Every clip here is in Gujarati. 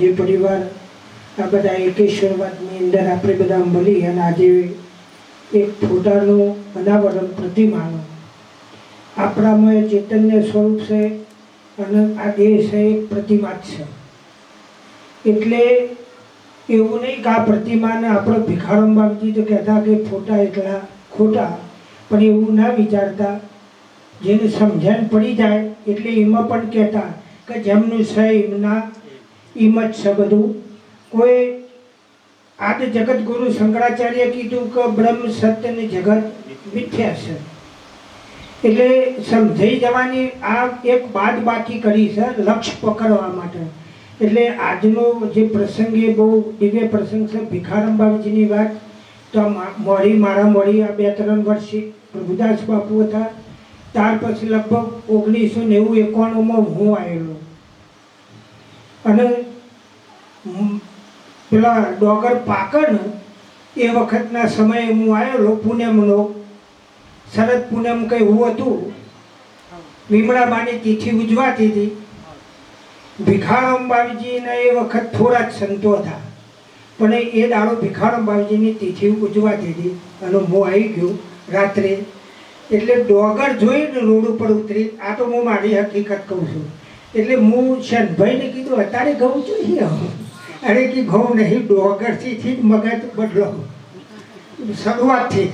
જે પરિવાર આ બધા એકેશ્વરવાદની અંદર આપણે બધા મળી અને આજે એક ફોટાનું અનાવરણ પ્રતિમાનું આપણામાં ચૈતન્ય સ્વરૂપ છે અને આ દેહ છે એક પ્રતિમા જ છે. એટલે એવું નહીં કે આ પ્રતિમાને આપણે ભિખારમ બાપજી તો કહેતા કે ફોટા એટલા ખોટા, પણ એવું ના વિચારતા. જેને સમજણ પડી જાય એટલે એમાં પણ કહેતા કે જેમનું છે એમના એમ જ છે બધું. કોઈ આજે જગત ગુરુ શંકરાચાર્ય કીધું કે બ્રહ્મ સત્ય ને જગત મિથ્યા છે. એટલે સમજાઈ જવાની આ એક બાદ બાકી કરી છે લક્ષ્ય પકડવા માટે. એટલે આજનો જે પ્રસંગ એ બહુ દિવ્ય પ્રસંગ છે ભિખારમ બાબજીની વાત, તો મોડી મારા મોડી આ બે ત્રણ વર્ષથી પ્રભુદાસ બાપુ હતા. ત્યાર પછી લગભગ ઓગણીસો નેવું એકાણુંમાં હું આવેલો. અને પેલા ડોગર પાકડ એ વખતના સમયે હું આવેલો પૂનમનો શરદ પૂનમ કંઈ એવું હતું? વિમળાબાની તિથિ ઉજવાતી હતી. ભિખારામ બાવીજીના એ વખત થોડા જ સંતો હતા. પણ એ દાડો ભિખારામ બાવીજીની તિથિ ઉજવાતી હતી અને હું આવી ગયો રાત્રે. એટલે ડોગર જોઈને રોડ ઉપર ઉતરી. આ તો હું મારી હકીકત કહું છું. એટલે હું શનભાઈને કીધું અત્યારે ઘઉં જોઈએ અરે કે ઘઉં નહીં ડોગરથી જ મગજ બદલો. શરૂઆતથી.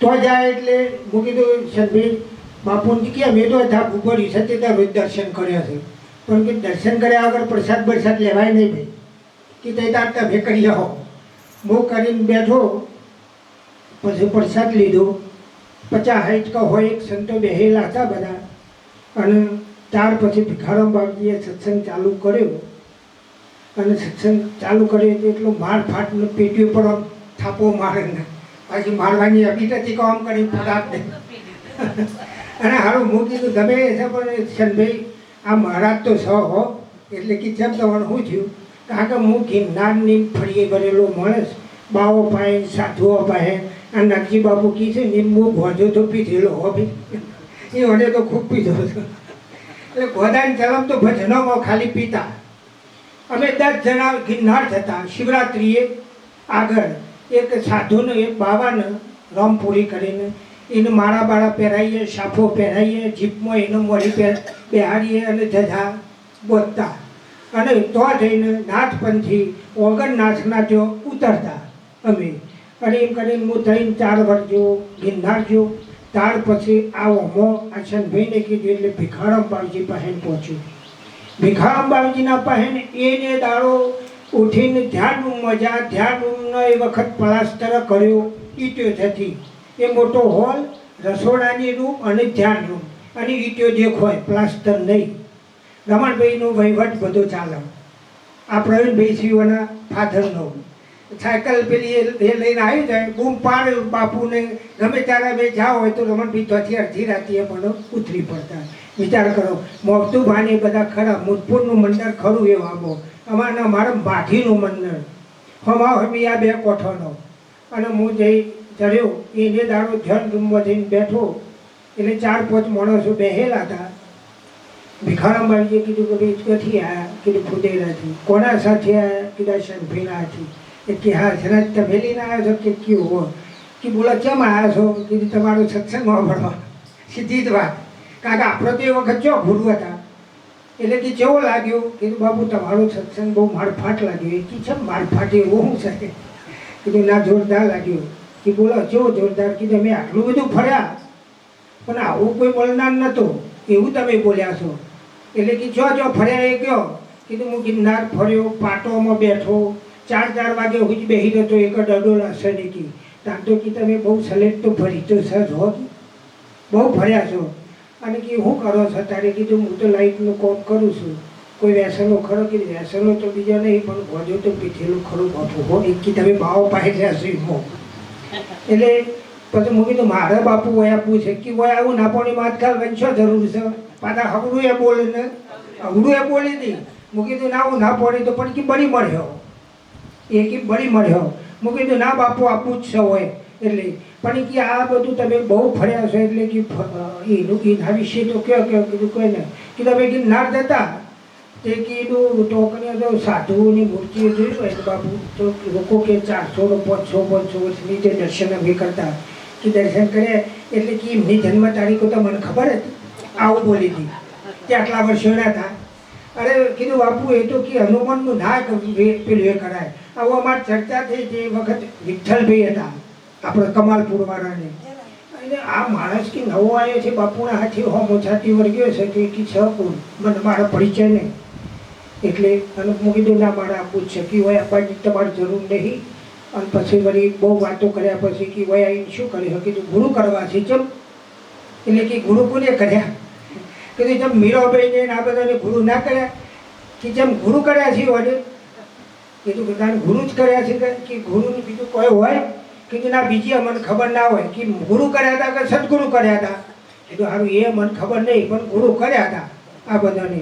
તો જાય એટલે હું કીધું, શનભાઈ, બાપુજી કેમ એ તો ધાપ ઉપર છે તે રોજ દર્શન કર્યા છે. પણ કે દર્શન કર્યા વગર પ્રસાદ બરસાદ લેવાય નહીં ભાઈ. કે તે તાર તમે કરી આવો હું કરીને બેઠો, પછી પ્રસાદ લીધો. પચાસ હાઈટ હોય, એક સંતો બેહેલા હતા બધા. અને ત્યાર પછી ભિખારામ બાપજીએ સત્સંગ ચાલુ કર્યો. અને સત્સંગ ચાલુ કર્યો એટલો માર ફાટનો પેટી પર થાપો મારે પછી મારવાની અભી નથી કામ કરી ફટાક દે. અને હારું હું કીધું ગમે છે પણ શનભાઈ આ મહારાજ તો સ હો. એટલે કે જેમ તમારે શું થયું. કારણ કે હું ગિરનારની ફળીએ ભરેલો માણસ, બાવો પાસે સાધુઓ પાસે આ નાગજી બાપુ કી છે ને હું ભોજો તો પીધેલો હો ભાઈ. એ મને તો ખૂબ પીધો હતો. એટલે ગોદાન જલમ તો ભજનોમાં ખાલી પીતા. અમે દસ જણા ગિરનાર જતા. શિવરાત્રિએ આગળ એક સાધુને, એક બાવાને પૂરી કરીને એને માળા બાળા પહેરાવીએ સાફો પહેરાવીએ જીપમાં એનો મોડી પહે બેહાડીએ અને જજા બોતતા અને તો જઈને નાથપંથી ઓગણનાથના જો ઉતરતા અમે. અને એમ કરીને હું થઈને ચાર વર્ષ જો ગિરનાર જો ત્યાર પછી આ ઓમો આ શનભાઈને કીધું, એટલે ભિખારામ બાવજી પાસે પહોંચ્યું. ભિખારામ બાવજીના પાસે એને દાડો ઉઠીને ધ્યાન મજા ધ્યાન એ વખત પલાસ્તર કર્યો, ઈટ્યો થતી એ મોટો હોલ, રસોડાની રૂમ અને ધ્યાન રૂમ અને ઈંટો દેખોય પ્લાસ્ટર નહીં. રમણભાઈનો વહીવટ બધો ચાલે. આ પ્રવીણભાઈ શિવના ફાધરનો સાયકલ પેલી એ લઈને આવી જાય, બૂમ પાડે, બાપુને ગમે ત્યારે બે જાઓ હોય તો રમણભાઈ ત્યાંથી અડધી રાતે પણ ઉતરી પડતા. વિચાર કરો મોગતું ભાની બધા ખરા મુજપુરનું મંદિર ખરું એવું આબો. અમારના મારા માઠીનું મંદિર હમા હમી આ બે કોઠોનો. અને હું જઈ ચડ્યો, એને દાડો ધ્યાન રૂમમાં જઈને બેઠો. એટલે ચાર પાંચ માણસો બેહેલા હતા. ભિખારામ બાબુએ કીધું કે ભાઈ ક્યાંથી આવ્યા કીધું ફુદેરાથી કોના સાથે આવ્યા કીધા એ કે હા જરાજ તમે લઈને આવ્યા છો કે કયું હો? કે બોલા, કેમ આવ્યા છો? કીધું, તમારું સત્સંગ ભણવા સીધી જ વાત. કારણ કે આપણો તો એ વખત ચો ગુરુ હતા? એટલે કે કેવો લાગ્યો? કીધું બાબુ તમારો સત્સંગ બહુ મારફાટ લાગ્યો. એ કી છે મારફાટ? એવું શું છે? કીધું, ના, જોરદાર લાગ્યું. કે બોલો કેવો જોરદાર? કીધું, અમે આટલું બધું ફર્યા. પણ આવું કોઈ બોલનાર નહોતું એવું તમે બોલ્યા છો. એટલે કે જો જો ફર્યા એ ગયો કીધું હું ગિરનાર ફર્યો, પાટોમાં બેઠો ચાર ચાર વાગે હું જ બેસી રહ્યો તો એક ડડોલ હશે નહીં કી તાર તો કે તમે બહુ સલેટ તો ભરી તો સર હો બહુ ભર્યા છો. અને કે હું કરો છો? તારે કીધું હું તો લાઈટનું કોમ કરું છું. કોઈ વ્યસનો ખરો? કે વ્યસનો તો બીજા નહીં, પણ ગોજો તો પીઠેલું ખરું બાપુ હો એક કે તમે બાવો પાસે એમ, હો. એટલે પછી હું કીધું મારા બાપુ વયા પૂછે કે વયા, આવું ના પાણી માં આજકાલ વંશો જરૂર છે? પાછા હગડું એ બોલે ને. હગડું એ બોલી હતી મૂકી કીધું, ના, હું ના પાણી તો, પણ કે બળી મળ્યો. એ કે બળી મળ્યો. હું કીધું, ના બાપુ આપવું જ છે હોય એટલે, પણ કે આ બધું તમે બહુ ફર્યા છો. એટલે કે એનું એના વિશે તો કયો કયો, કીધું, કોઈ નહીં. કે તમે ગિરનાર જતા. તે કીધું ટોકને તો સાધુઓની મૂર્તિઓ જોઈ હોય બાપુ, તો લોકો કે ચારસો નો પાંચસો પાંચસો વર્ષ નીચે દર્શન અમે કરતા. કે દર્શન કર્યા એટલે કે એમની જન્મ તારીખો તો મને ખબર હતી. આવું બોલી હતી. કે આટલા વર્ષોના હતા. અરે, કીધું, બાપુ, એ તો કે હનુમાનનું ના પેલું એ કરાય. આવું અમારે ચર્ચા થઈ તે વખત વિઠ્ઠલભાઈ હતા, આપણે કમાલપુર વાળાને અને આ માણસ કે નવો આવ્યો છે, બાપુના હાથી હો મોછાથી વર્ગ્યો છે કે કી છ કોણ મને મારા પરિચય નહીં. એટલે અને હું કીધું ના, મારે આપવું છે. કે હોય આપવાની તમારી જરૂર નહીં. અને પછી વળી બહુ વાતો કર્યા પછી કે વય આવીને શું કર્યું? કીધું, ગુરુ કરવા છે ચમ એટલે કે ગુરુ કોને કર્યા? કીધું, જેમ મીરાબાઈને આ બધાને ગુરુ ના કર્યા, કે જેમ ગુરુ કર્યા છે, વડે કીધું કે તારે ગુરુ જ કર્યા છે કે- કે ગુરુનું બીજું કોઈ હોય? કીધું ના બીજી અમને ખબર ના હોય. કે ગુરુ કર્યા હતા કે સદગુરુ કર્યા હતા? કીધું સારું એ મને ખબર નહીં, પણ ગુરુ કર્યા હતા આ બધાને.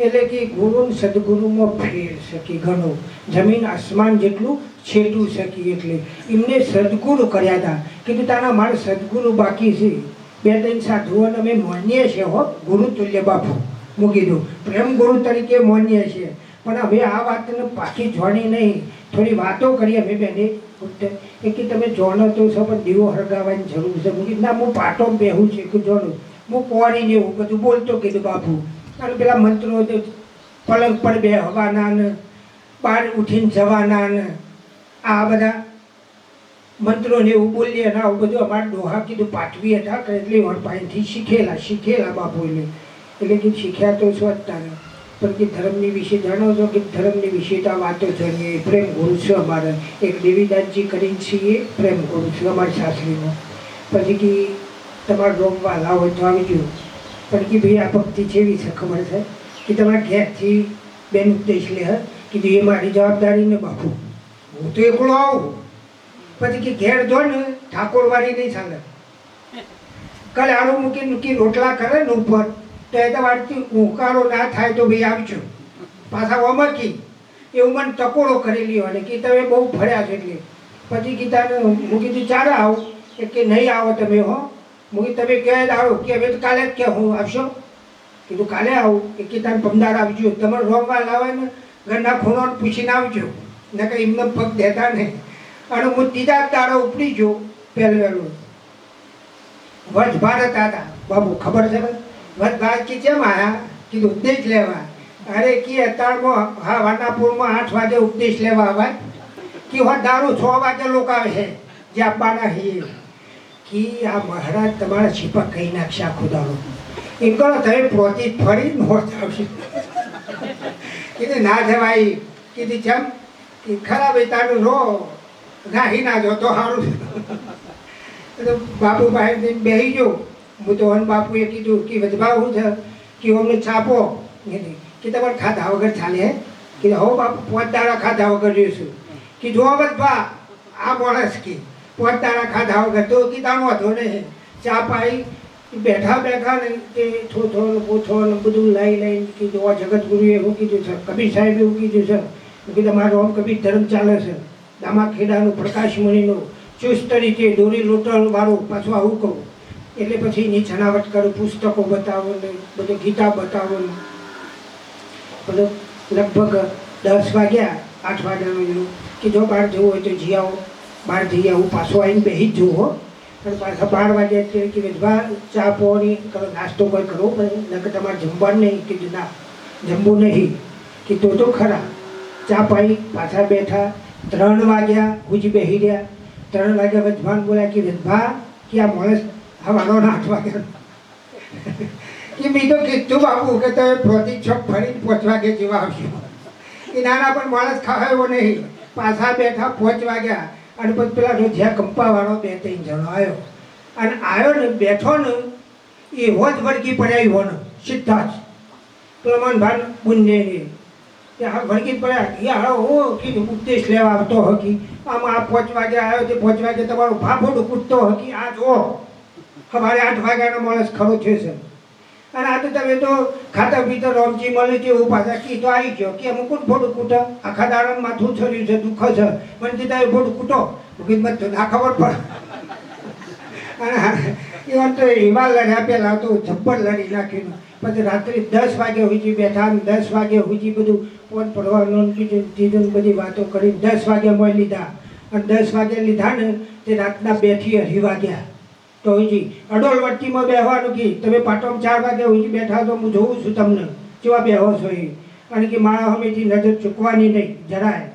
એટલે કે ગુરુ સદગુરુમાં ફેર શકી ઘણું. જમીન આસમાન જેટલું છેટું શકી એટલે. એમને સદગુરુ કર્યા હતા. કીધું, તારા મારે સદગુરુ બાકી છે. બે ત્રણ સાધુઓને અમે માનીએ છીએ હો ગુરુ તુલ્ય બાપુ. મૂકી દઉં. પ્રેમ ગુરુ તરીકે માનીએ છીએ. પણ હવે આ વાતને પાછી જોડી નહીં. થોડી વાતો કરીએ અમે બેને. એ કે તમે જોણો તો છો, પણ દીવો હળગાવવાની જરૂર છે. મૂકી ના, હું પાટો બેહું છું કે જોણું હું કોરી ને એવું બધું બોલતો કીધું બાપુ. અને પેલા મંત્રો તો પલંગ પર બે હવાના ને બહાર ઉઠીને જવાના ને, આ બધા મંત્રો ને એવું બોલીએ ને આવું બધું અમારે ડોહા કીધું પાઠવી હતા એટલે વડપાઈથી શીખેલા શીખેલા બાપુ એટલે એટલે કે શીખ્યા તો છો જ તારે. પણ કે ધર્મની વિશે જાણો છો કે ધર્મની વિશે તો વાતો જાણીએ. પ્રેમ ગુરુ છે અમારે. એક દેવીદાસજી કરીને છીએ, પ્રેમ ગુરુ છે અમારી શાસ્ત્રીનો પછી કે તમારે રોમવા લાવ તો આવી ગયો. પણ કે ભાઈ આ ભક્તિ જેવી છે ખબર છે? કે તમારા ઘેરથી બેન ઉપદેશ લે કીધું એ મારી જવાબદારી ને બાપુ. હું તો એકલો આવું. પછી કે ઘેર જો ને ઠાકોરવાડી નહીં ચાલે. કાલે આડું મૂકી મૂકી રોટલા કરે ને ઉપર. તો એ તમારથી ઉકાળો ના થાય તો ભાઈ આવજો. પાછા ઓમકી એવું મને ટકોરો કરેલી હોય અને કે તમે બહુ ફર્યા છો એટલે. પછી કીધા હું કીધું, ચાલે આવો. એ કે, નહીં આવો તમે હો. હું કીધું, તમે કહે આવો? કે હવે તો કાલે જ કે હું આવશો. કીધું, કાલે આવું. એ કીધા પમદાર આવજો તમારે રોમમાં લાવે ને ઘરના ખૂણો પૂછીને આવજો. ને કંઈ એમને પગ દેતા નહીં. અને હું ત્રીજા દાડો ઉપડી જો પહેલું વહેલું વર્ષ ભારત હતા બાબુ ખબર છે ને વજ ભારત કી કેમ આયા? કીધું, ઉપદેશ લેવા. અરે, કી અત્યારમાં હા, વાનાપુરમાં આઠ વાગે ઉપદેશ લેવા આવે કે હો દારૂ છ વાગે લોકો આવે છે. જે આપવાના હી કી આ મહારાજ તમારા છીપા કહી નાખશે આખો દારૂ એમ કરો, તમે પ્રોતિ ફરી નોટ આવશે. કીધું, ના જવાય. કીધી ચમ કે ખરાબ એ તારું રો નાહી ના જો તો સારું બાપુ ભાઈ બેહી ગયો. હું તો અન બાપુએ કીધું કે વધવા હું છે કે અમને છાપો. કે તમારે ખાધા વગર ચાલે કીધું હો બાપુ, પાંચ દાડા ખાધા વગર જોઈશું કે જો વધવા આ માણસ કે, પાંચ દાડા ખાધા વગર તો કીધા વાંધો નહીં. ચા પાઈ બેઠા બેઠા ને તે થોથો ને પોથો ને બધું લઈ લઈને કીધું આ જગતગુરુએ એવું કીધું છે, કબીર સાહેબ એવું કીધું છે કીધું મારો આમ કબીર ધર્મ ચાલે છે. દામા ખેડાનું પ્રકાશ ચુસ્ત રીતે દોરી લોટલ વાળું પાછું આવું કહું. એટલે પછી એની છણાવટ કરું, પુસ્તકો બતાવો ને બધું ગીતા બતાવો ને. બધું લગભગ દસ વાગ્યા, આઠ વાગ્યાનું જેવું કે જો બહાર જવું હોય તો જી આવો બહાર જઈ આવું. પાછો આવીને બેસી જ જુઓ. પણ પાછા બાર વાગ્યા કે વિધવા ચા પોની કરો નાસ્તો કોઈ પડે નકર તમારે જમવાનું નહીં કીધું ના, જમવું નહીં કીધું તો ખરા. ચા પાઈ, પાછા બેઠા, ત્રણ વાગ્યા હુજી બેસી રહ્યા. ત્રણ વાગ્યા વિધવાન બોલ્યા કે વિધવા કે આ માણસ હવાનો આઠ વાગ્યા કે મેં કીધું બાપુ કે તમે પ્રોતી છોક ફરીને પાંચ વાગે જેવા આવશો. એ પણ માણસ ખાવાયો નહીં. પાછા બેઠા પાંચ વાગ્યા અને પછી પેલા રોજિયા કંપાવાળો બે ત્રણ જણો આવ્યો. અને આવ્યો ને બેઠો ને એ જ વળગી પડ્યા ને સીધા જ. પ્રમાણ ભાન બુંદે હા વળગી પડ્યા. એ હાલો હું, કીધું, ઉપદેશ લેવા આવતો હકી. આમ આ પાંચ વાગે આવ્યો તે પાંચ વાગે તમારું ભાભોડું કૂદતો હકી. આ જો અમારે આઠ વાગ્યાનો માણસ ખરો છે. સર અને આ તો તમે તો ખાતા પીતા રોમજી મળે છે એવું પાછા કી તો આવી ગયો. કે અમુક ફોટું કૂટો? આખા દાડા માથું છર્યું છે, દુઃખ છે. મને કીધા એ ફોટું કૂટો. કીધું તો ના ખબર પડે. અને એ વાત તો હિમાલ લડ્યા પહેલાં તો જબ્બર લડી નાખ્યું પછી રાત્રે દસ વાગે સુધી બેઠા ને દસ વાગે સુધી બધું ફોન પડવાનું કીધું કીધું બધી વાતો કરી દસ વાગે મળી લીધા. અને દસ વાગે લીધા ને તે રાતના બેથી અઢી વાગ્યા. તો જી અડોલ વટ્ટીમાં બેહવાનું કે. તમે પાટોમાં ચાર વાગે હજી બેઠા તો હું જોઉં છું તમને. કેવા બેહો છો એ? અને કે મારા હમેથી નજર ચૂકવાની નહીં. જરાય.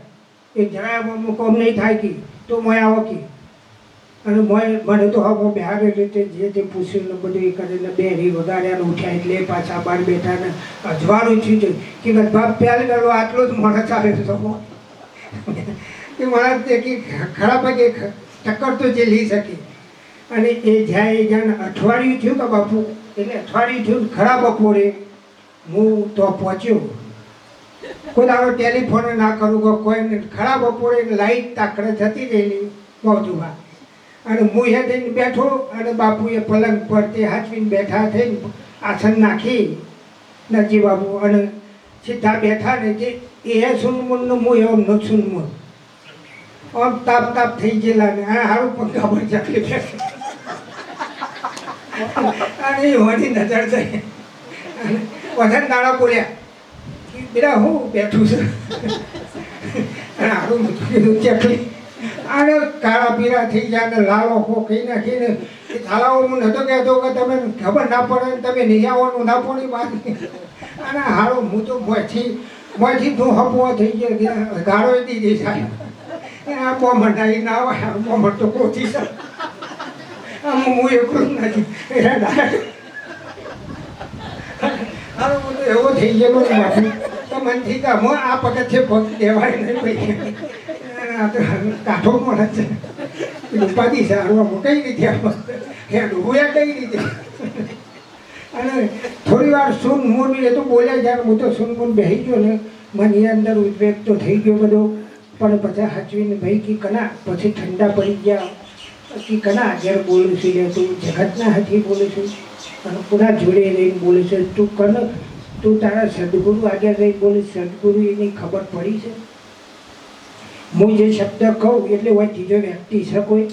એ જરાય કોમ નહીં થાય કે. તો મોય આવો કે. અને મોય મને તો હવે બહાર રીતે જે તે પૂછ્યું ને બધું એ કરીને બે રી વગાડ્યા ઉઠ્યા એટલે પાછા બહાર બેઠા ને અજવાળું થયું છે. કે બાપ પહેલ ગયો આટલો જ માણસ આવે તો કે માણસ ખરાબ કે ટક્કર તો જે લઈ શકે. અને એ જ્યાં એ જ્યાં અઠવાડિયું થયું કે બાપુ? એટલે અઠવાડિયું થયું ખરા બપોરે હું તો પહોંચ્યો. કોઈ દાડો ટેલિફોન ના કરું કે કોઈ ખરા બપોરે લાઈટ તાકડે જતી રહેલી મોજુમાં. અને હું એ થઈને બેઠો અને બાપુએ પલંગ પર તે હાચવીને બેઠા થઈને આસન નાખી. નરજી બાપુ, અને સીધા બેઠા ને જે એ સુનમુનનું હું એમ ન સુનમુન આમ તાપ તાપ થઈ ગયેલા ને. આ સારું પંખા પર ચાલી બેઠા અને એ નજર થઈ. વધારે દાણા બોલ્યા. બેટા, હું બેઠું છું. અને આડું મૂકી કીધું ચકલી અને કાળા પીળા થઈ ગયા ને લાલો કહી નાખીને એ થાલાઓ હું નતો કહેતો કે તમે ખબર ના પડે ને તમે નહીં આવવાનું ના પડી વાત અને હાડો હું તો મોથી મોથી તું હપવો થઈ ગયો ગાળો દીધી સાહેબ. આ મોમન્ટ આવી ના હોય, આ મોમન્ટ તો કોથી છે આમ હું એકલું જ નથી. એટલે ડાયરેક્ટ હારું હું તો એવો થઈ ગયેલો ને માથું તો મનથી કે હું આ પગથિયે પગ દેવાય નહીં ભાઈ આ તો કાઠો માણસ છે ઉપાધિ છે હારવામાં કઈ રીતે હે ડૂબ્યા કઈ રીતે? અને થોડી વાર સૂન મૂન, એ તો બોલ્યા જ્યારે હું તો સૂન મૂન બેસી ગયો ને, મનની અંદર ઉદ્વેગ તો થઈ ગયો બધો. પણ બધા હાચવીને ભાઈ કે કના, પછી ઠંડા પડી ગયા. કે કના આગળ બોલું છું તું જગતના હાથી બોલું છું. અને કોના જોડે રહીને બોલે છે? તું કન તું તારા સદગુરુ આગળ રહી બોલે, સદગુરુ એની ખબર પડી છે? હું જે શબ્દ કહું, એટલે હોય ત્રીજો વ્યક્તિ કોઈ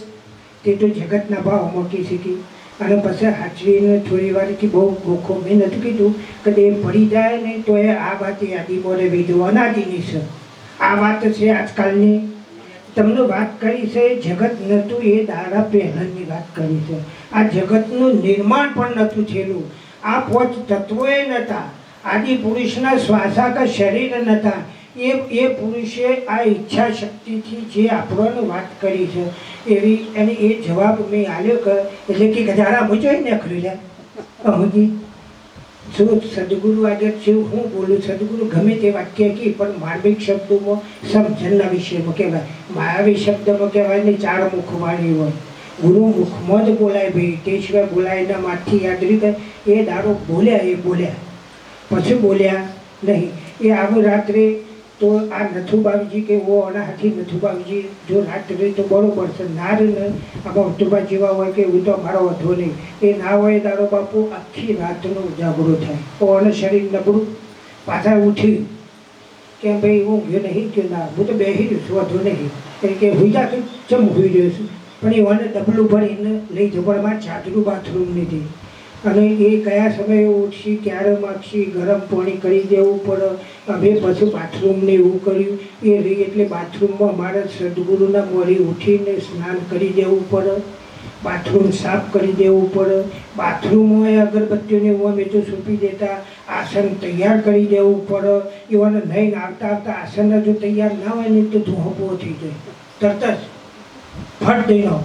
તે તો જગતના ભાવ મૂકી શકી. અને પછી હાજરીને થોડી વારથી બહુ ગોખો મેં નથી કીધું, કે એ પડી જાય ને, તો એ આ વાત યાદી બોલે બીજું અનાદિની છે. આ વાત છે આજકાલની. તમને વાત કરી છે, જગત નહોતું એ દાડા પહેલાંની વાત કરી છે. આ જગતનું નિર્માણ પણ નહોતું થયેલું. આ પોચ તત્વોએ નહોતા આદિ પુરુષના શ્વાસા કે શરીર નહોતા એ એ પુરુષે આ ઈચ્છા શક્તિથી જે આપણને વાત કરી છે, એવી અને એ જવાબ મેં આલ્યો કે, એટલે કે ગધારા મૂચો ને ખરી અમુજી? શું સદગુરુ આગળ છે હું બોલું, સદગુરુ ગમે તે વાક્ય કી પણ માર્મિક શબ્દોમાં સમજણના વિષયમાં કહેવાય. માયાવી શબ્દમાં કહેવાય ને ચાર મુખવાળી હોય. ગુરુ મુખમાં જ બોલાય ભાઈ, તે સિવાય બોલાય એના માથી યાદ રીતે એ દાડો બોલ્યા, એ બોલ્યા. પછી બોલ્યા નહીં. એ આવું રાત્રે તો આ નથુબાવજી કે ઓ અનાહાથી નથુબાવજી જો રાત્રે તો બરોબર છે. ના રે ને, આમાં વટુબા જેવા હોય કે હું તો મારો વધો નહીં. એ ના હોય તારો બાપુ, આખી રાતનો જાગરો થાય. તો અને શરીર નબળું. પાછા ઉઠી. કે ભાઈ, હું ગયો નહીં કે ના? હું તો બેસી રહ્યો છું, વધુ નહીં. એ કે હું જા તું ચમ હુઈ રહ્યો છું? પણ એ ઓને ડબલું ભરીને લઈ જબરમાં ચાદરું બાથરૂમ લીધી અને એ કયા સમયે ઉઠશી, ક્યારે માગશી, ગરમ પાણી કરી દેવું પડે, અમે પછી બાથરૂમને એવું કર્યું. એ રહી એટલે બાથરૂમમાં મારે સદગુરુના મોરી ઉઠીને સ્નાન કરી દેવું પડે, બાથરૂમ સાફ કરી દેવું પડે. બાથરૂમમાં અગરબત્તીઓને હું અમે તો સૂપી દેતા, આસન તૈયાર કરી દેવું પડે. એવાને નહીં આવતા આવતા આસન જો તૈયાર ના હોય ને તો ધોંપો થઈ જાય. તરત જ ફટ દઈનો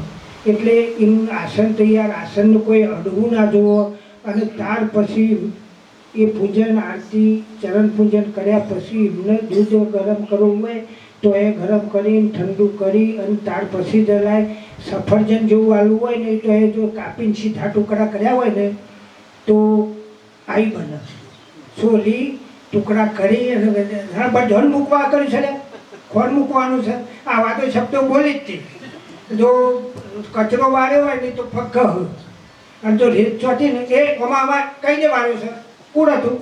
એટલે એનું આસન તૈયાર, આસનનું કોઈ અડવું ના જુઓ. અને ત્યાર પછી એ પૂજન, આરતી, ચરણ પૂજન કર્યા પછી એમને દૂધ ગરમ કરવું હોય તો એ ગરમ કરીને ઠંડુ કરી અને ત્યાર પછી જલાય સફરજન જેવું આલું હોય ને તો એ જો કાપીને સીધા ટુકડા કર્યા હોય ને તો આવી બને. છોલી ટુકડા કરી અને બધા મૂકવા કર્યું છે ને? ખોળ મૂકવાનું છે? આ વાતો શબ્દો બોલી જ હતી જો કચરો વાળ્યો હોય ને તો ફક્ક અને જો રેત ચોથી ને એ આમાં આમાં કઈને વાળ્યો છે? કુડ હતું.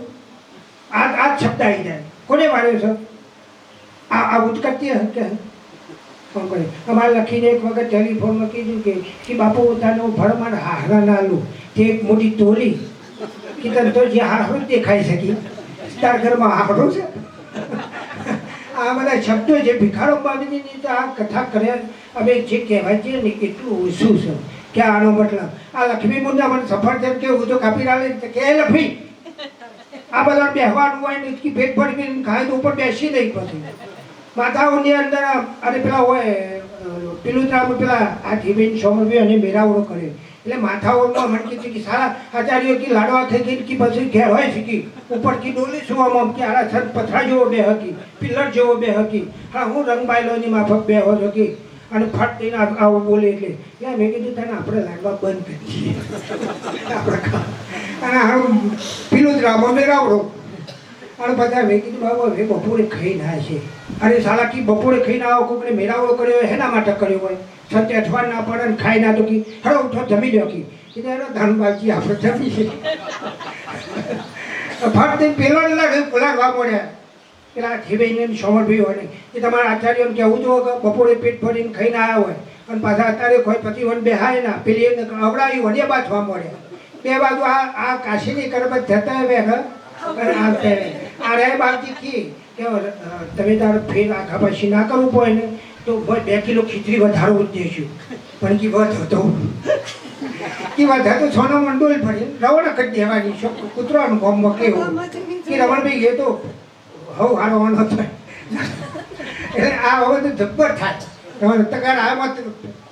આ આ શબ્દ આવી જાય. કોને વાળ્યો છે? આ આ ઉત્કત્ય કે અમારે લખીને એક વખત ટેલિફોનમાં કીધું કે કે બાપુ, તાનો ભરમાર હારા ના લો. તે એક મોટી ટોલી કે તને તો જે હારો દેખાઈ શકી. તાર ઘરમાં હારો છે? આ બધા શબ્દો છે ભિખારો બાબીની તો આ કથા કરે, અમે જે કહેવાય છે ને કેટલું ઓછું છે. કે આનો મતલબ, આ લક્ષ્મી મુંડા મને સફરજન કેવું તો કાપી તો કે લખી આ બધા બેહવાનું હોય ને કે પેટ ભરી ખાય તો ઉપર બેસી નહીં પછી. માતાઓની અંદર અને પેલા હોય પેલું પેલા આ ધીમેન, સોમરવી અને મેરાવડો કરે. એટલે માથાઓમાં મને કીધું કે સારા આચાર્યો કે લાડવા થઈ ગઈ કે પછી ઘેર હોય છે કે ઉપર કી ડોલી સુવામાં કે આરા છત પથરા જેવો બે હકી. પિલર જેવો બે હકી. હા, હું રંગબાયલોની માફક બે હો હકી. અને ફટ દઈને આવું બોલે એટલે. યાર મેં કીધું, તને આપણે લાડવા બંધ કરી દઈએ આપણે અને પેલું જ રામો મેરાવડો અને બધા મેં કીધું બાબુ હવે બપોરે ખાઈ ના છે. અરે સાલા, કી બપોરે ખાઈને આવો, કોકને મેળાવડો કર્યો હોય, એના માટે કર્યો હોય? સત્ય અઠવાડ ના પડે ને ખાઈ ના તો કી હળો ઉઠો, જમી લો કી. કીધું એનો ધનબાજી આપણે જમી છે ફટ પેલો લાગે લાગવા મળ્યા પેલા જીભાઈને સોમરભાઈ હોય ને એ તમારા આચાર્યોને કહેવું જોવો કે બપોરે પેટ ભરીને ખાઈને આવ્યા હોય. અને પાછા અત્યારે કોઈ પતિ વન બેહાય ના, પેલી એને અવડાવી વડે બાજવા મળ્યા બે બાજુ આ આ કાશીની કરબત જતા ઘર આ. આ રે બાજી કી કે તમે તાર ફેર આખા પછી ના કરવું પડે ને તો બે કિલો ખીચડી વધારો જ દેશું પણ કી વધ હતો. કે વધ તો સોનો મંડોલ ભરી રવણ કરી દેવાની છો કૂતરાનું ગોમમાં કેવું કે રવણભાઈ એ તો હવ હારો વણ હતો. એટલે આ હવે તો જબ્બર થાય. રવણ તકાર આમાં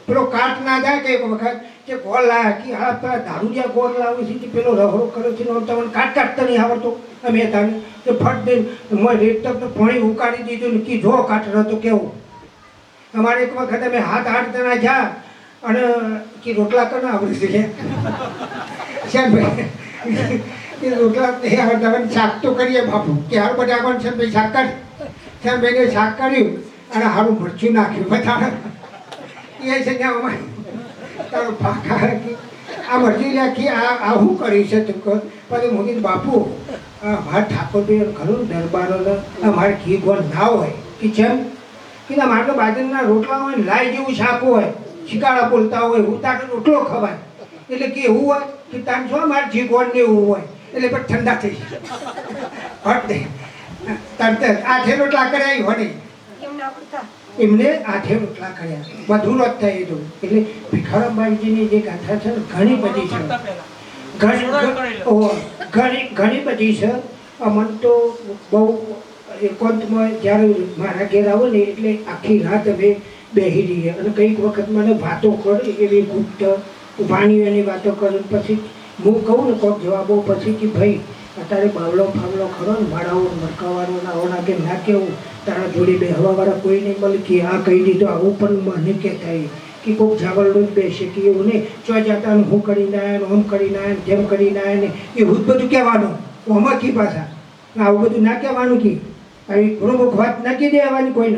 પેલો કાટ ના જાય કે એક વખત કે ગોળ લાયા, કે આ પેલા દારૂડિયા ગોળ લાવે છે કે પેલો રહોડો કર્યો છે ને તમને કાટ કાટતા નહીં આવડતો. અમે તાને તો ફટ દઈને મેં તક તો પાણી ઉકાળી દીધું ને કી જો કાટ હતો કેવું. અમારે એક વખત અમે હાથ આઠ જણા ગયા અને કે રોટલા કરના આવડે છે શ્યામ ભાઈ કે રોટલા તે આવડતા શાક તો કરીએ બાપુ. કે હાલ બધા આગળ છે ભાઈ શાક કાઢ? શ્યામ ભાઈને શાક કર્યું અને હારું મરચું નાખ્યું. બધા એ છે ત્યાં અમારે તારો પાકા આ મરજી રાખી આ આ હું કરી છે તું પછી કીધું બાપુ મારા ઠાકોરભાઈ ખરું દરબારો મારે ઘી ગોળ ના હોય. કે જેમ? કે મારે તો બાજરીના રોટલા હોય લાઈ જેવું શાકું હોય શિકાળા બોલતા હોય, હું તારે રોટલો ખવાય. એટલે કે એવું હોય કે તાર શું મારે ઘી ગોળ ને એવું હોય, એટલે પછી ઠંડા થઈ જાય. હટ દે. તરત આઠે રોટલા કરાવી હોય એમને આઠે રોટલા કર્યા. વધુ રત થઈ એ તો એટલે ભિખારાબાઈજીની જે ગાથા છે ઘણી બધી છે. ઘણી ઘણી ઘણી બધી છે. અમન તો બહુ એકાંતમાં જ્યારે મારા ઘેર આવો ને એટલે આખી રાત અમે બેસી રહીએ. અને કંઈક વખત મને વાતો કરે એવી ગુપ્ત વાણીઓની વાતો કરે પછી હું કહું ને કોઈક જવાબો પછી કે ભાઈ અત્યારે બાવલો ફાવલો ખરો ને માળાઓ મરકાવાનો ના ઓના કે ના કેવું? તારા જોડે કોઈ નહીં મળે આ કહી દીધું આવું પણ મને થાય કે કોઈક જ બેસે કે એવું નહીં. ચો જતા હું કરીને આવ્યા ઓમ કરીને આવ્યા જેમ કરીને આવ્યા ને એવું જ બધું કહેવાનું. ઓમાં કી પાછા? આવું બધું ના કહેવાનું કે? આવી ગુરુમુખ વાત ના કી દેવાની કોઈને.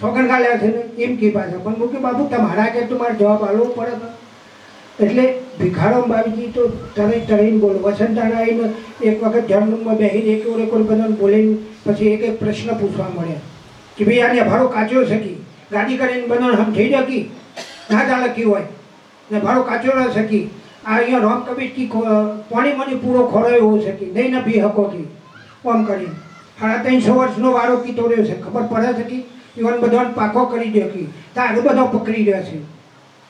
સોગન ગાલ્યા છે ને, એમ કી પાછા. પણ મૂકી બાપુ, તમારા કે તમારે જવાબ આલવો પડે. એટલે ભિખારામ બાવીજી તો તરે તરીને બોલો વસંતાના આવીને એક વખત ધ્યાનમાં બેસીને એક ઓર એક બધાને બોલીને પછી એક એક પ્રશ્ન પૂછવા મળ્યા કે ભાઈ આને ભાડો કાચો શકી ગાડી કરીને બનાવ હમ થઈ જકી ના ચાલે કી હોય? ને ભાડો કાચો ન શકી આ અહીંયા રોમ કબીટ કી ખો- પાણી મની પૂરો ખોરાયો હોવું શકી નહીં ના ભી હકો કે? ઓમ કરીને. સાડા ત્રણસો વર્ષનો વારો કીધો રહ્યો છે. ખબર પડે છે કે? ઈવન બધાને પાકો કરી દે કી. તારે બધો પકડી રહ્યો છે.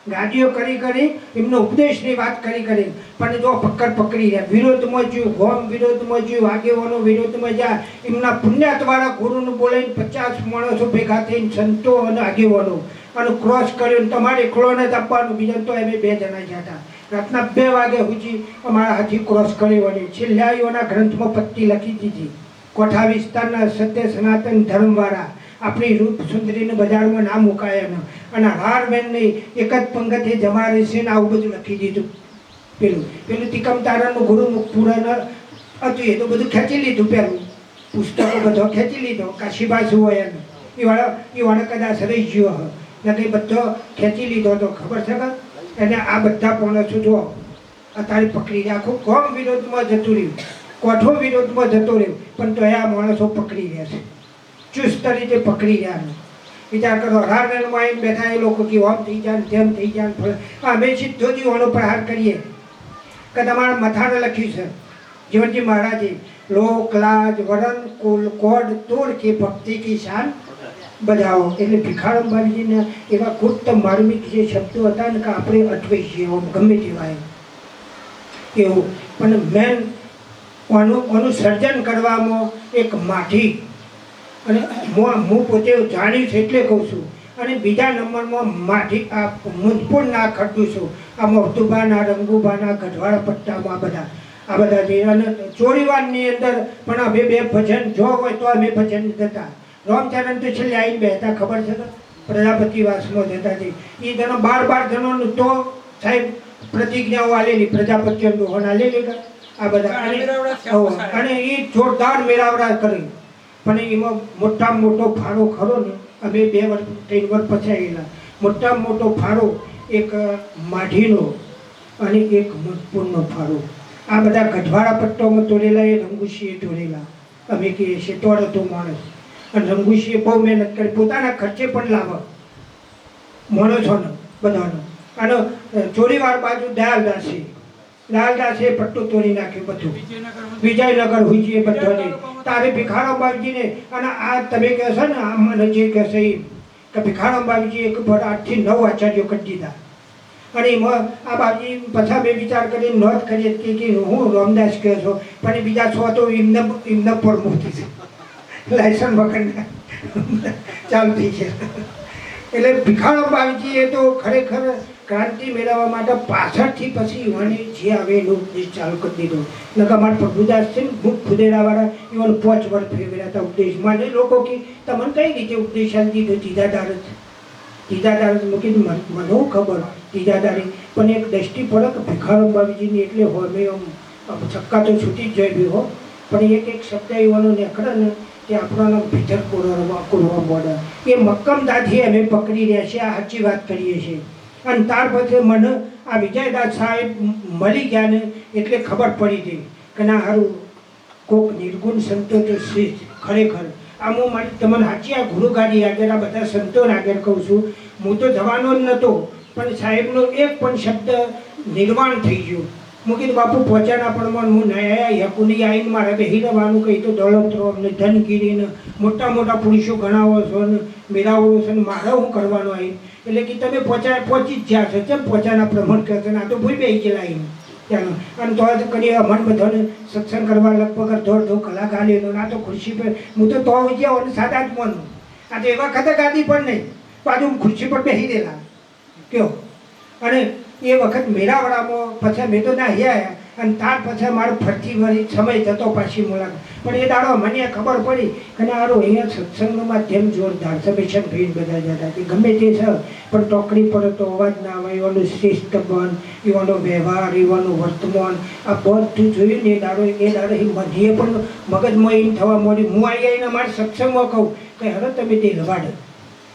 ગાડીઓ કરી કરી એમનો ઉપદેશની વાત કરી કરી. પણ જો પકડ પકડી રહ્યા. વિરોધમાં મચ્યું ગોમ વિરોધમાં મચ્યું આગેવાનો વિરોધમાં મચ્યા એમના પુણ્યાતવાળા ગુરુનું બોલાવીને પચાસ માણસો ભેગા થઈને સંતો અને આગેવાનો અને ક્રોસ કર્યો તમારે એકલોને જ બીજા તો અમે બે જણા ગયા હતા. રાતના બે વાગે સુધી અમારા હાથી ક્રોસ કર્યો છેલ્લાઈઓના ગ્રંથમાં પત્તી લખી દીધી. કોઠા વિસ્તારના સત્ય સનાતન ધર્મવાળા. આપણી રૂપ સુંદરીને બજારમાં ના મુકાયા એમ. અને હાર બેનને એક જ પંગતે જમા રહેશે ને આવું બધું લખી દીધું. પેલું પેલું તિકમ તારાનું ગુરુમુખ પૂરણ હતું એ તો બધું ખેંચી લીધું પેલું. પુસ્તકો બધો ખેંચી લીધો, કાશીબાસુ હોય એમ. એ વાળા એ વાળા કદાચ રહી ગયો હોય એ બધો ખેંચી લીધો તો ખબર છે કે એને આ બધા માણસો જો અત્યારે પકડી ગયા આખું કોમ વિરોધમાં જતું રહ્યું. કોઠો વિરોધમાં જતો રહ્યો. પણ તો આ માણસો પકડી રહ્યા છે. ચુસ્ત રીતે પકડી જાય વિચાર કરો હરારણમાં આવીને બેઠા એ લોકો કે ઓમ થઈ જાય તેમ થઈ જાય અમે સીધો જીવોનો પ્રહાર કરીએ કે તમારા મથાને લખ્યું છે, જીવનજી મહારાજે, લોક, લાજ વરણ કુલ, કોડ, તોડ કે ભક્તિ કી શાન બજાવો. એટલે ભિખારંબાજીના એવા ગુપ્ત માર્મિક જે શબ્દો હતા ને કે આપણે અટવાઈ છીએ ગમે તેવા એવું. પણ મેન આનું આનું સર્જન કરવામાં એક માઠી અને હું હું પોતે જાણીશ એટલે કહું છું. અને બીજા નંબરમાં માઠી આ મુજપુરના ખડું આ મહતુબાના રંગુબાના ગઢવાળા પટ્ટામાં આ બધા. આ બધા જે અને ચોરીવાનની અંદર પણ અમે બે ભજન જો હોય તો અમે ભજન જતા. રામચરણ તો છેલ્લે આવીને બેહતા ખબર છે પ્રજાપતિ વાસમાં જતા હતી એ જણો બાર બાર જણોનું તો સાહેબ પ્રતિજ્ઞાઓ આલેલી પ્રજાપતિઓ દોહન આલેલી આ બધા. અને અને એ જોરદાર મેળાવડા કરી. પણ એમાં મોટામાં મોટો ફાળો ખરો ને, અમે બે વર્ષ ત્રણ વર્ષ પછાયેલા મોટામાં મોટો ફાળો એક માઢીનો અને એક મુજપુરનો ફાળો. આ બધા ગઢવાળા પટ્ટોમાં તોડેલા એ રંગુશીએ તોડેલા. અમે કહીએ છીએ, તોડ હતો માણસ. અને રંગુશીએ બહુ મહેનત કરી. પોતાના ખર્ચે પણ લાવવા માણસોનો બધાનો. અને ચોરીવાર બાજુ દયાલદાસે દયાલદાસે પટ્ટો તોડી નાખ્યું બધું. વિજયનગર હુજીએ બધાને. તારે ભિખારા બાબજીને અને આ તમે કહેશો ને, આમાં નજીક કહેશે એ કે ભિખારા બાબજી એક પર આઠથી નવ આચાર્યો કરી દીધા. અને એમાં આ બાબજી પછા મેં વિચાર કરીને નોંધ કરી કે હું રામદાસ કહે છો, પણ બીજા છો તો એમને એમને પર મૂકી છે લાયસન્સ વગરના ચાલતી છે. એટલે ભિખારા બાબજી એ તો ખરેખર ક્રાંતિ મેળવવા માટે પાછળથી પછી યુવાને જે આવે એનો ઉપદેશ ચાલુ કરી દીધો. નકર અમારા પ્રભુદાસ છે મુખ ખુદેડાવાળા એવાનો પાંચ વર્ષ ફેરવ્યા હતા ઉપદેશ. માટે લોકો કે, તમને કઈ રીતે ઉપદેશ આપી દીધો? તીજાદાર જ તીજાદાર જ મૂકી મને ખબર? તીજાદારી પણ એક દ્રષ્ટિ પડે કે ભિખારો બાબજીની એટલે હોય, મેં આમ છક્કા તો છૂટી જ જાય હો. પણ એક એક શબ્દ એવાનો નીકળે ને કે આપણાનો ભીતર કોરવા કોરવા મળે એ મક્કમતાથી અમે પકડી રહ્યા છીએ, આ સાચી વાત કરીએ છીએ. અને ત્યાર પછી મને આ વિજયદાસ સાહેબ મળી ગયા ને એટલે ખબર પડી હતી કે ના સારું કોક નિર્ગુણ સંતો તો છે ખરેખર. આ હું મારી, તમને સાચી આ ગુરુ ગાડી આગળ આ બધા સંતોને આગળ કહું છું, હું તો જવાનો જ નહોતો પણ સાહેબનો એક પણ શબ્દ નિર્વાણ થઈ ગયો. હું કીધું, બાપુ પહોંચાડા પણ હું નયા યકુની આવીને મારે બેહી રહેવાનું કહી તો દોલતરો ને ધનગીરીને મોટા મોટા પુરુષો ગણાવો છો ને મેળાવો છો ને મારે હું કરવાનો આવી એટલે કે તમે પહોંચા પહોંચી જ થયા છો. કેમ પહોંચાના પ્રમાણ કહે આ તો ભૂલ બેસી ગયેલા એમ. ત્યાંનો અને તો જ કરી મન બધાને સત્સંગ કરવા લગભગ દોઢ ધો કલાક આલી આ તો ખુરશી પર હું તો તો આવી ગયા અને સાદા જ મન આ તો એવા ખતર ગાદી પણ નહીં. પાછું હું ખુરશી પર બેસી દેલા કયો? અને એ વખત મેળાવાળામાં પછી મેં તો ના આવ્યા અને ત્યાર પછી મારો ફરતી વળી સમય જતો પાછી મુલાકાત. પણ એ દાડો મને ખબર પડી કે હારું, અહીંયા સત્સંગમાં તેમ જોરદાર છે પેશન ભીડ બધા જતા કે ગમે તે છે, પણ ટોકડી પડે તો અવાજ ના આવે એવાનું શિસ્ત બન એવાનો વ્યવહાર એવાનું વર્તમાન, આ બધું જોયું ને એ દાડો એ દાડો એ મધ્યે પણ મગજમાં એમ થવા માંડ્યું. હું આવી આવીને મારે સત્સંગમાં કહું કે હવે તમે તે લવાડ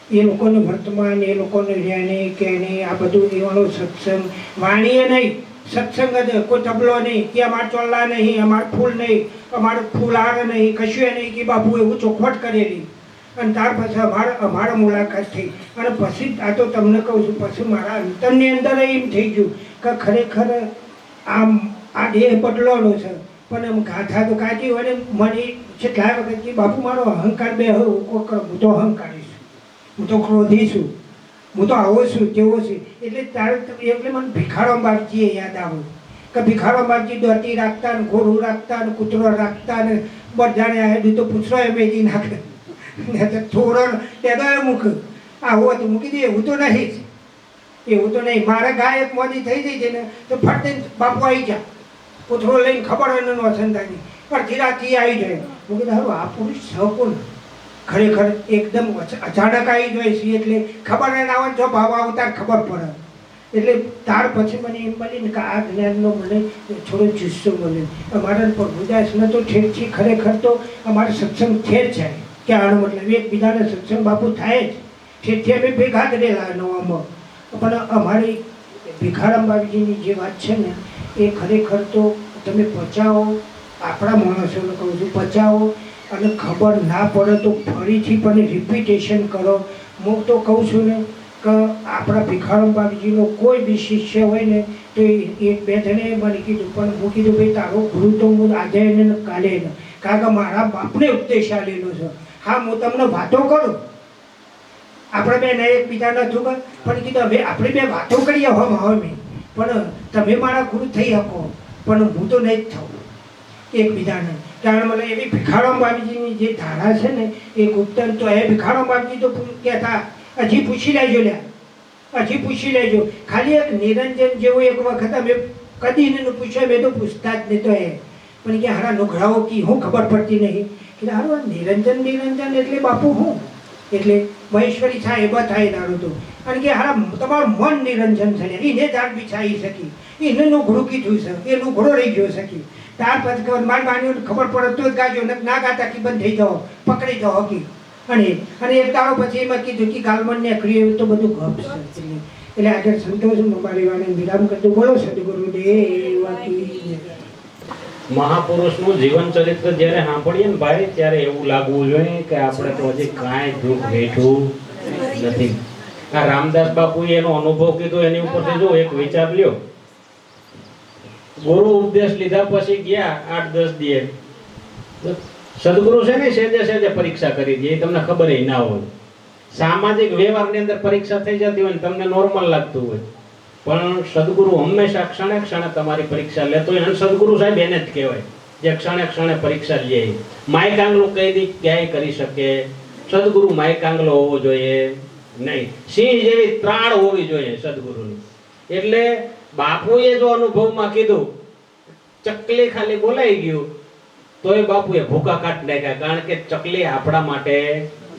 એ લોકોને વર્તમાન, એ લોકોને રહેણી, કહેણી, આ બધું એવાનો સત્સંગ વાણીએ નહીં. સત્સંગ જ કોઈ તબલો નહીં, કે અમારે ચોલ્લા નહીં, અમારે ફૂલ નહીં, અમારે ફૂલહાર નહીં કશું નહીં, કે બાપુ એવું ચોખવટ કરેલી. અને ત્યાર પછી અમારે અમારા મુલાકાત થઈ. અને પછી આ તો તમને કહું છું, પછી મારા અંતરની અંદર એમ થઈ ગયું કે ખરેખર આમ આ દેહ બદલવાનો છે. પણ આમ ગાથા તો કાઢી હોય ને, મને કેટલા વખત કે બાપુ મારો અહંકાર બે હોય, હું તો અહંકારી છું. હું તો ક્રોધી છું. હું તો આવો છું જેવો છું. એટલે તારે એટલે મને ભિખારો બાપજીએ યાદ આવ્યું કે ભિખારો બાપજી દોતી રાખતા ને ઘોડું રાખતા ને કૂતરો રાખતા ને બધાને આ તો પૂછરો એ મેજી નાખે. ને થોરણ તેનો મૂક. આવો તો મૂકી દે, એવું તો નહીં. એવું તો નહીં. મારે ગાય એક મોદી થઈ ગઈ છે ને, તો ફટ બાપુ આવી જા. કૂતરો લઈને ખબર હોય એનો અસંતાની પણ ધીરાથી આવી જાય. હું કીધું હારું, આ પુરુષ છ કોણ? ખરેખર એકદમ અચાનક આવી જાય છે એટલે ખબર ના આવે જો ભાવ આવતા ખબર પડે. એટલે ત્યાર પછી મને એમ મળી ને કે આ જ્ઞાનનો મને થોડો જુસ્સો મળ્યો અમારા પ્રભુદાસને તો ઠેરથી ખરેખર તો અમારે સત્સંગ ઠેર છે કે આનો મતલબ એકબીજાને સત્સંગ બાપુ થાય જ. ઠેરથી અમે ભેગા જ રહેલા નવામાં પણ અમારી ભિખારામ બાબીજીની જે વાત છે ને, એ ખરેખર તો તમે પચાવો, આપણા માણસોને કહું છું, પચાવો અને ખબર ના પડે તો ફરીથી પણ રિપીટેશન કરો. હું તો કહું છું ને કે આપણા ભીખારામ બાપજીનો કોઈ બી શિષ્ય હોય ને, તો એ બે જણે મને કીધું, પણ હું કીધું, ભાઈ, તારો ગુરુ તો હું આજે ને કાલે એને કારણ કે મારા બાપને ઉપદેશ આલેલો છે. હા, હું તમને વાતો કરું? આપણે બે ને એકબીજાને હતું પણ કીધું, હવે આપણે બે વાતો કરીએ હમ હવે પણ તમે મારા ગુરુ થઈ શકો. પણ હું તો નહીં જ થઉં. એકબીજાને કારણ મને એવી ભિખારામ બાપજીની જે ધારા છે ને, એ ગુપ્તન તો એ ભિખારામ બાપજી તો કહેતા, હજી પૂછી લેજો લ્યા, હજી પૂછી લેજો. ખાલી એક નિરંજન જેવું એક વખત અમે કદી એને પૂછ્યો મેં તો પૂછતા જ નહીં તો એ. પણ કે હારા નુઘરાઓ કી, હું ખબર પડતી નહીં. કે હારું નિરંજન નિરંજન એટલે બાપુ હું? એટલે મહેશ્વરી થાય એમાં થાય દારૂ તો. કારણ કે હારા, તમારું મન નિરંજન છે એને જાણ બિછાઈ શકી. એને નુઘરું કીધું છે, એ નુઘરો રહી ગયો શકી. ત્યાર પછી મારી માની ખબર પડે તો જ ગાજો, ના ગાતા કે બંધ થઈ જાઓ, પકડી જાઓ હકી અને અને એક દાડો પછી એમાં કીધું કે ગાલમણ ને કર્યું એવું તો બધું ગપ એટલે આજે સંતોષ મારી વાને વિરામ કરતો બોલો સદગુરુ દેવ કી જય. મહાપુરુષનું જીવન ચરિત્ર જ્યારે સાંભળીએ ને ભાઈ, ત્યારે એવું લાગવું જોઈએ કે આપણે તો હજી કાંઈ દુઃખ વેઠું નથી. આ રામદાસ બાપુએ એનો અનુભવ કીધો, એની ઉપરથી જો એક વિચાર લ્યો. ગુરુ ઉપદેશ લીધા પછી ગયા, આઠ દસ દિવસ. સદગુરુ છે ને સેજે સેજે પરીક્ષા કરી દે, એ તમને ખબર ના હોય. સામાજિક વ્યવહારની અંદર પરીક્ષા થઈ જતી હોય ને તમને નોર્મલ લાગતું હોય. પણ સદગુરુ હંમેશા ક્ષણે ક્ષણે તમારી પરીક્ષા લેતો હોય અને સદગુરુ સાહેબ એને જ કહેવાય જે ક્ષણે ક્ષણે પરીક્ષા લે. માઇક આંગલું કઈ દી ક્યાંય કરી શકે. સદગુરુ માઇક આંગલો હોવો જોઈએ. નહીં. સિંહ જેવી ત્રાળ હોવી જોઈએ સદગુરુની. એટલે બાપુએ જો અનુભવમાં કીધું, ચકલી ખાલી બોલાઈ ગયું તો એ બાપુએ ભૂકા કાઢ નાખ્યા, કારણ કે ચકલી આપણા માટે,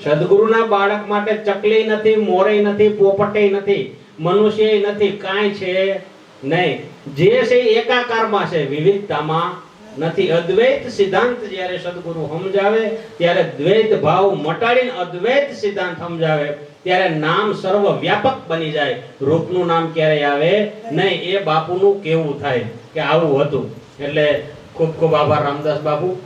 સદગુરુના બાળક માટે ચકલી નથી મોરે નથી પોપટે નથી મનુષ્ય નથી, કાંઈ છે નહીં. જે છે એકાકારમાં છે, વિવિધતામાં નથી. અદ્વૈત સિદ્ધાંત જ્યારે સદગુરુ સમજાવે, ત્યારે દ્વૈત ભાવ મટાડીને અદ્વૈત સિદ્ધાંત સમજાવે. ત્યારે નામ સર્વ વ્યાપક બની જાય. રૂપનું નામ ક્યારે આવે નહીં. એ બાપુનું કેવું થાય કે આવું હતું. એટલે ખૂબ ખૂબ આભાર, રામદાસ બાપુ.